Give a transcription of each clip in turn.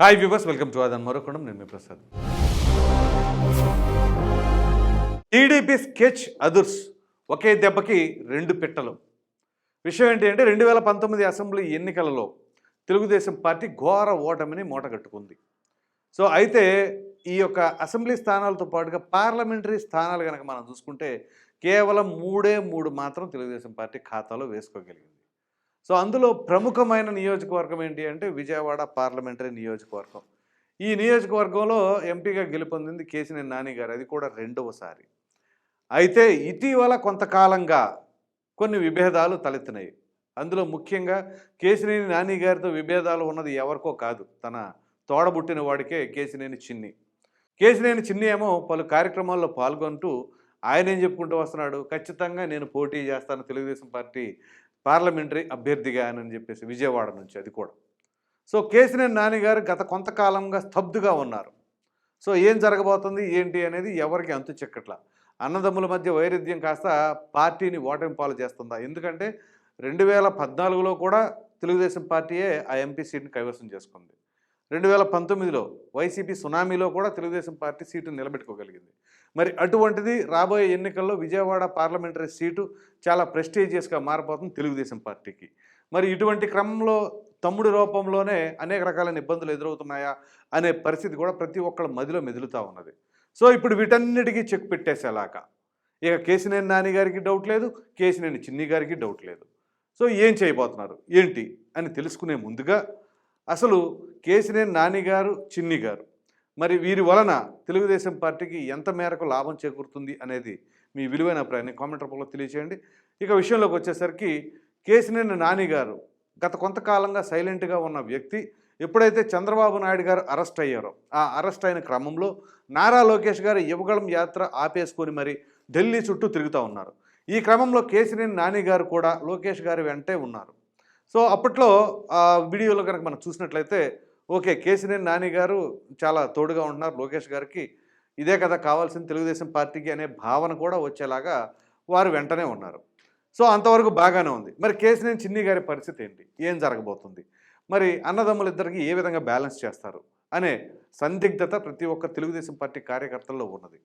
Hi viewers welcome to అదన్ మరొకడం నేను మీ ప్రసాద్ టీడీపీ స్కెచ్ అదుర్స్ ఒకే దెబ్బకి రెండు పిట్టలు. విషయం ఏంటి అంటే రెండు వేల పంతొమ్మిది అసెంబ్లీ ఎన్నికలలో తెలుగుదేశం పార్టీ ఘోర ఓటమిని మూటగట్టుకుంది. సో అయితే ఈ యొక్క అసెంబ్లీ స్థానాలతో పాటుగా పార్లమెంటరీ స్థానాలు కనుక మనం చూసుకుంటే కేవలం మూడే మూడు మాత్రం తెలుగుదేశం పార్టీ ఖాతాలో వేసుకోగలిగింది. సో అందులో ప్రముఖమైన నియోజకవర్గం ఏంటి అంటే విజయవాడ పార్లమెంటరీ నియోజకవర్గం. ఈ నియోజకవర్గంలో ఎంపీగా గెలుపొందింది కేసినేని నాని గారు. అది కూడా రెండవసారి. అయితే ఇటీవల కొంతకాలంగా కొన్ని విభేదాలు తలెత్తినాయి. అందులో ముఖ్యంగా కేసినేని నాని గారితో విభేదాలు ఉన్నది ఎవరికో కాదు. తన తోడబుట్టిన వాడికే కేసినేని చిన్ని. కేసినేని చిన్ని ఏమో పలు కార్యక్రమాల్లో పాల్గొంటూ ఆయన ఏం చెప్పుకుంటూ వస్తున్నాడు? ఖచ్చితంగా నేను పోటీ చేస్తాను తెలుగుదేశం పార్టీ పార్లమెంటరీ అభ్యర్థిగా అని చెప్పేసి విజయవాడ నుంచి అది కూడా. సో కేసినేని నాని గారు గత కొంతకాలంగా స్తబ్దుగా ఉన్నారు. సో ఏం జరగబోతుంది ఏంటి అనేది ఎవరికి అంతు చిక్కట్ల. అన్నదమ్ముల మధ్య వైరుధ్యం కాస్త పార్టీని ఓటమి పాలు చేస్తుందా? ఎందుకంటే రెండు వేల పద్నాలుగులో కూడా తెలుగుదేశం పార్టీయే ఆ ఎంపీ సీట్ని కైవసం చేసుకుంది. రెండు వేల పంతొమ్మిదిలో వైసీపీ సునామీలో కూడా తెలుగుదేశం పార్టీ సీటు నిలబెట్టుకోగలిగింది. మరి అటువంటిది రాబోయే ఎన్నికల్లో విజయవాడ పార్లమెంటరీ సీటు చాలా ప్రెస్టీజియస్గా మారిపోతుంది తెలుగుదేశం పార్టీకి. మరి ఇటువంటి క్రమంలో తమ్ముడి రూపంలోనే అనేక రకాలైన ఇబ్బందులు ఎదురవుతున్నాయా అనే పరిస్థితి కూడా ప్రతి ఒక్కళ్ళ మదిలో మెదులుతూ ఉన్నది. సో ఇప్పుడు వీటన్నిటికీ చెక్ పెట్టేసేలాగా. ఇక కేసినేని నాని గారికి డౌట్ లేదు కేసినేని చిన్ని గారికి డౌట్ లేదు. సో ఏం చేయబోతున్నారు? ఏంటి? అని తెలుసుకునే ముందుగా అసలు కేసినేని నాని గారు చిన్ని గారు మరి వీరి వలన తెలుగుదేశం పార్టీకి ఎంత మేరకు లాభం చేకూరుతుంది అనేది మీ విలువైన అభిప్రాయాన్ని కామెంట్ రూపంలో తెలియచేయండి. ఇక విషయంలోకి వచ్చేసరికి కేసినేని నాని గారు గత కొంతకాలంగా సైలెంట్గా ఉన్న వ్యక్తి ఎప్పుడైతే చంద్రబాబు నాయుడు గారు అరెస్ట్ అయ్యారో ఆ అరెస్ట్ అయిన క్రమంలో నారా లోకేష్ గారు యువగళం యాత్ర ఆపేసుకొని మరి ఢిల్లీ చుట్టూ తిరుగుతూ ఉన్నారు. ఈ క్రమంలో కేసినేని నాని గారు కూడా లోకేష్ గారి వెంటే ఉన్నారు. సో అప్పట్లో ఆ వీడియోలో కనుక మనం చూసినట్లయితే ఓకే కేసినేని నాని గారు చాలా తోడుగా ఉంటున్నారు లోకేష్ గారికి. ఇదే కదా కావాల్సింది తెలుగుదేశం పార్టీకి అనే భావన కూడా వచ్చేలాగా వారు వెంటనే ఉన్నారు. సో అంతవరకు బాగానే ఉంది. మరి కేసినేని చిన్ని గారి పరిస్థితి ఏంటి? ఏం జరగబోతుంది? మరి అన్నదమ్ములిద్దరికి ఏ విధంగా బ్యాలెన్స్ చేస్తారు? అనే సందిగ్ధత ప్రతి ఒక్క తెలుగుదేశం పార్టీ కార్యకర్తల్లో ఉన్నది.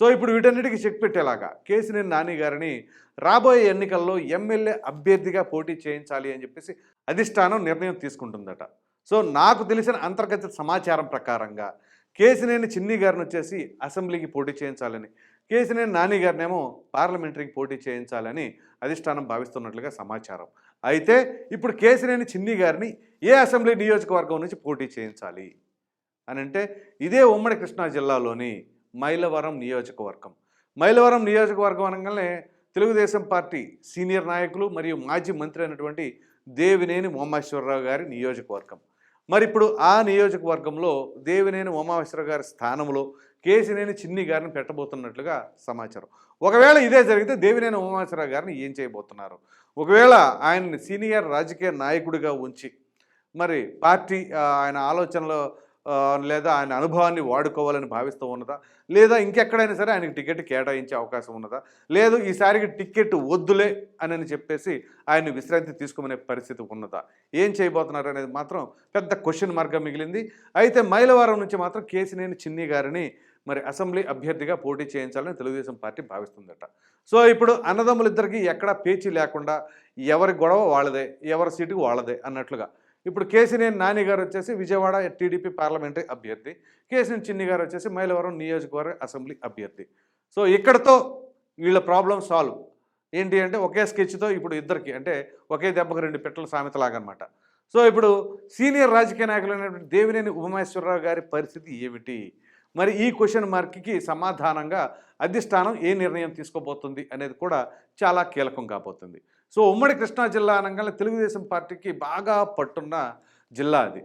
సో ఇప్పుడు వీటన్నిటికీ చెక్ పెట్టేలాగా కేసినేని నాని గారిని రాబోయే ఎన్నికల్లో ఎమ్మెల్యే అభ్యర్థిగా పోటీ చేయించాలి అని చెప్పేసి అధిష్టానం నిర్ణయం తీసుకుంటుందట. సో నాకు తెలిసిన అంతర్గత సమాచారం ప్రకారంగా కేసినేని చిన్ని గారిని వచ్చేసి అసెంబ్లీకి పోటీ చేయించాలని కేసినేని నాని గారినేమో పార్లమెంటరీకి పోటీ చేయించాలని అధిష్టానం భావిస్తున్నట్లుగా సమాచారం. అయితే ఇప్పుడు కేసినేని చిన్ని గారిని ఏ అసెంబ్లీ నియోజకవర్గం నుంచి పోటీ చేయించాలి అని అంటే ఇదే ఉమ్మడి కృష్ణా జిల్లాలోని మైలవరం నియోజకవర్గం. మైలవరం నియోజకవర్గం అనగానే తెలుగుదేశం పార్టీ సీనియర్ నాయకులు మరియు మాజీ మంత్రి అయినటువంటి దేవినేని ఉమామేశ్వరరావు గారి నియోజకవర్గం. మరి ఇప్పుడు ఆ నియోజకవర్గంలో దేవినేని ఉమామేశ్వర గారి స్థానంలో కేసినేని చిన్ని గారిని పెట్టబోతున్నట్లుగా సమాచారం. ఒకవేళ ఇదే జరిగితే దేవినేని ఉమామేశ్వర గారిని ఏం చేయబోతున్నారు? ఒకవేళ ఆయన్ని సీనియర్ రాజకీయ నాయకుడిగా ఉంచి మరి పార్టీ ఆయన ఆలోచనలో లేదా ఆయన అనుభవాన్ని వాడుకోవాలని భావిస్తూ ఉన్నదా? లేదా ఇంకెక్కడైనా సరే ఆయనకి టికెట్ కేటాయించే అవకాశం ఉన్నదా? లేదు ఈసారికి టికెట్ వద్దులే అని చెప్పేసి ఆయన విశ్రాంతి తీసుకోమనే పరిస్థితి ఉన్నదా? ఏం చేయబోతున్నారు అనేది మాత్రం పెద్ద క్వశ్చన్ మార్గం మిగిలింది. అయితే మైలవరం నుంచి మాత్రం కేసినేని చిన్ని గారిని మరి అసెంబ్లీ అభ్యర్థిగా పోటీ చేయించాలని తెలుగుదేశం పార్టీ భావిస్తుందట. సో ఇప్పుడు అన్నదమ్ములిద్దరికీ ఎక్కడా పేచీ లేకుండా ఎవరి గొడవ వాళ్ళదే ఎవరి సీటుకు వాళ్ళదే అన్నట్లుగా ఇప్పుడు కేసినేని నాని గారు వచ్చేసి విజయవాడ టీడీపీ పార్లమెంటరీ అభ్యర్థి కేసినేని చిన్ని గారు వచ్చేసి మైలవరం నియోజకవర్గ అసెంబ్లీ అభ్యర్థి. సో ఇక్కడతో వీళ్ళ ప్రాబ్లం సాల్వ్. ఏంటి అంటే ఒకే స్కెచ్తో ఇప్పుడు ఇద్దరికి అంటే ఒకే దెబ్బకు రెండు పెట్టల సామెతలాగనమాట సో ఇప్పుడు సీనియర్ రాజకీయ నాయకులైనటువంటి దేవినేని ఉమామేశ్వరరావు గారి పరిస్థితి ఏమిటి? మరి ఈ క్వశ్చన్ మార్క్కి సమాధానంగా అధిష్టానం ఏ నిర్ణయం తీసుకోబోతుంది అనేది కూడా చాలా కీలకం కాబోతుంది. సో ఉమ్మడి కృష్ణా జిల్లా అనగానే తెలుగుదేశం పార్టీకి బాగా పట్టున్న జిల్లా అది.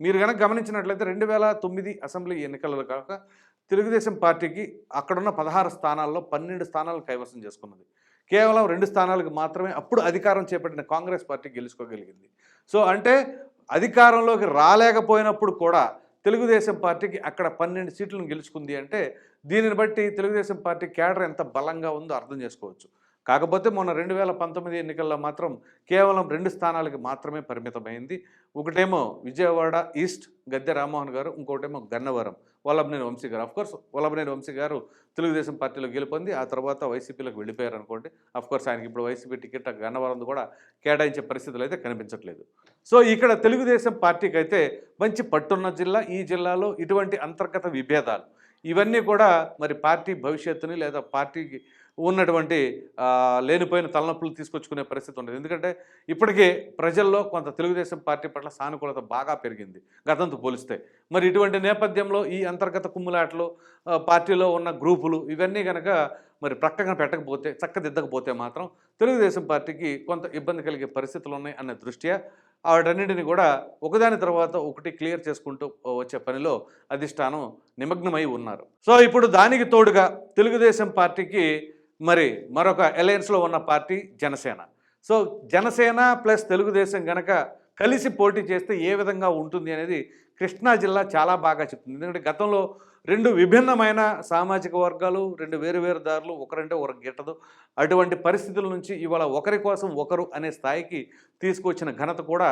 మీరు కనుక గమనించినట్లయితే రెండు వేల తొమ్మిది అసెంబ్లీ ఎన్నికలలో కాక తెలుగుదేశం పార్టీకి అక్కడున్న పదహారు స్థానాల్లో పన్నెండు స్థానాలు కైవసం చేసుకున్నది. కేవలం రెండు స్థానాలకు మాత్రమే అప్పుడు అధికారం చేపట్టిన కాంగ్రెస్ పార్టీ గెలుచుకోగలిగింది. సో అంటే అధికారంలోకి రాలేకపోయినప్పుడు కూడా తెలుగుదేశం పార్టీకి అక్కడ పన్నెండు సీట్లను గెలుచుకుంది అంటే దీనిని బట్టి తెలుగుదేశం పార్టీ కేడర్ ఎంత బలంగా ఉందో అర్థం చేసుకోవచ్చు. కాకపోతే మొన్న రెండు వేల పంతొమ్మిది ఎన్నికల్లో మాత్రం కేవలం రెండు స్థానాలకి మాత్రమే పరిమితమైంది. ఒకటేమో విజయవాడ ఈస్ట్ గద్దె రామ్మోహన్ గారు ఇంకోటేమో గన్నవరం. వల్లభనేని వంశీ గారు. అఫ్కోర్స్ వల్లభనేని వంశీ గారు తెలుగుదేశం పార్టీలో గెలుపొంది ఆ తర్వాత వైసీపీలోకి వెళ్ళిపోయారు అనుకోండి. అఫ్కోర్స్ ఆయనకి ఇప్పుడు వైసీపీ టికెట్ గన్నవరం కూడా కేటాయించే పరిస్థితులు అయితే కనిపించట్లేదు. సో ఇక్కడ తెలుగుదేశం పార్టీకి అయితే మంచి పట్టున్న జిల్లా ఈ జిల్లాలో ఇటువంటి అంతర్గత విభేదాలు. ఇవన్నీ కూడా మరి పార్టీ భవిష్యత్తుని లేదా పార్టీకి ఉన్నటువంటి లేనిపోయిన తలనొప్పులు తీసుకొచ్చుకునే పరిస్థితి ఉండదు. ఎందుకంటే ఇప్పటికే ప్రజల్లో కొంత తెలుగుదేశం పార్టీ పట్ల సానుకూలత బాగా పెరిగింది. గతంతో పోలిస్తే. మరి ఇటువంటి నేపథ్యంలో ఈ అంతర్గత కుమ్ములాటలు పార్టీలో ఉన్న గ్రూపులు ఇవన్నీ కనుక మరి ప్రక్కగా పెట్టకపోతే చక్కదిద్దకపోతే మాత్రం తెలుగుదేశం పార్టీకి కొంత ఇబ్బంది కలిగే పరిస్థితులు ఉన్నాయి అనే దృష్ట్యా వాటన్నిటిని కూడా ఒకదాని తర్వాత ఒకటి క్లియర్ చేసుకుంటూ వచ్చే పనిలో అధిష్టానం నిమగ్నమై ఉన్నారు. సో ఇప్పుడు దానికి తోడుగా తెలుగుదేశం పార్టీకి మరి మరొక అలయన్స్లో ఉన్న party Janasena. So Janasena plus Telugu Desam కనుక కలిసి పోటీ చేస్తే ఏ విధంగా ఉంటుంది అనేది కృష్ణా జిల్లా చాలా బాగా చెప్తుంది. ఎందుకంటే గతంలో రెండు విభిన్నమైన సామాజిక వర్గాలు రెండు వేరు వేరు దారులు ఒకరంటే ఒకరు గిట్టదు. అటువంటి పరిస్థితుల నుంచి ఇవాళ ఒకరి కోసం ఒకరు అనే స్థాయికి తీసుకొచ్చిన ఘనత కూడా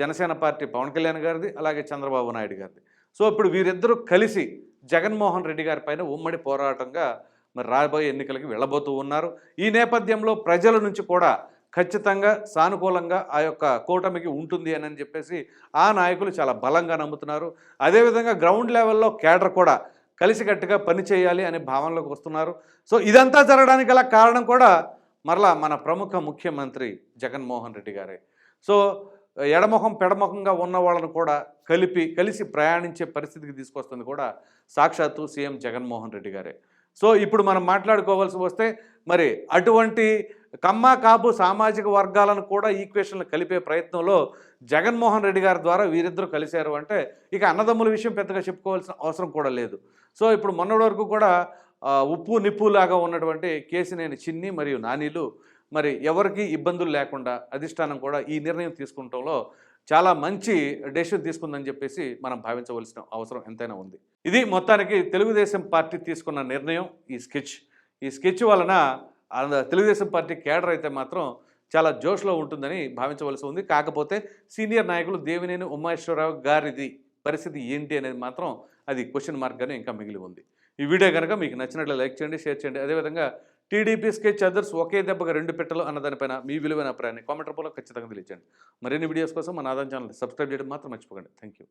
జనసేన పార్టీ పవన్ కళ్యాణ్ గారిది అలాగే చంద్రబాబు నాయుడు గారిది. సో ఇప్పుడు వీరిద్దరూ కలిసి జగన్మోహన్ రెడ్డి గారి పైన ఉమ్మడి పోరాటంగా మరి రాబోయే ఎన్నికలకి వెళ్ళబోతూ ఉన్నారు. ఈ నేపథ్యంలో ప్రజల నుంచి కూడా ఖచ్చితంగా సానుకూలంగా ఆ యొక్క కూటమికి ఉంటుంది అని చెప్పేసి ఆ నాయకులు చాలా బలంగా నమ్ముతున్నారు. అదేవిధంగా గ్రౌండ్ లెవెల్లో కేడర్ కూడా కలిసికట్టుగా పనిచేయాలి అనే భావనలోకి వస్తున్నారు. సో ఇదంతా జరగడానికి గల కారణం కూడా మరలా మన ప్రముఖ ముఖ్యమంత్రి జగన్మోహన్ రెడ్డి గారే. సో ఎడమొహం పెడమొహంగా ఉన్న వాళ్ళను కూడా కలిపి కలిసి ప్రయాణించే పరిస్థితికి తీసుకొస్తుంది కూడా సాక్షాత్తు సీఎం జగన్మోహన్ రెడ్డి గారే. సో ఇప్పుడు మనం మాట్లాడుకోవాల్సి వస్తే మరి అటువంటి కమ్మ కాపు సామాజిక వర్గాలను కూడా ఈక్వేషన్లు కలిపే ప్రయత్నంలో జగన్మోహన్ రెడ్డి గారి ద్వారా వీరిద్దరూ కలిశారు అంటే ఇక అన్నదమ్ముల విషయం పెద్దగా చెప్పుకోవాల్సిన అవసరం కూడా లేదు. సో ఇప్పుడు మొన్నటి వరకు కూడా ఉప్పు ఉప్పు నిప్పులాగా ఉన్నటువంటి కేసినేని చిన్ని మరియు నానీలు మరి ఎవరికి ఇబ్బందులు లేకుండా అధిష్టానం కూడా ఈ నిర్ణయం తీసుకుంటంలో చాలా మంచి డెసిషన్ తీసుకుందని చెప్పేసి మనం భావించవలసిన అవసరం ఎంతైనా ఉంది. ఇది మొత్తానికి తెలుగుదేశం పార్టీ తీసుకున్న నిర్ణయం ఈ స్కెచ్. ఈ స్కెచ్ వలన తెలుగుదేశం పార్టీ కేడర్ అయితే మాత్రం చాలా జోష్లో ఉంటుందని భావించవలసి ఉంది. కాకపోతే సీనియర్ నాయకులు దేవినేని ఉమాశ్వరరావు గారిది పరిస్థితి ఏంటి అనేది మాత్రం అది క్వశ్చన్ మార్క్గానే ఇంకా మిగిలి ఉంది. ఈ వీడియో కనుక మీకు నచ్చినట్లు లైక్ చేయండి షేర్ చేయండి. అదేవిధంగా టీడీపీ స్కెచ్ అదర్స్ ఒకే దెబ్బగా రెండు పెట్టలు అన్న దానిపైన మీ విలువైన అభిప్రాయాన్ని కామెంట్ రూపంలో ఖచ్చితంగా తెలియజేయండి మరిన్ని వీడియోస్ కోసం మన ఆదాయం ఛానల్ సబ్స్క్రైబ్ చేయడం మాత్రం మర్చిపోకండి. Thank you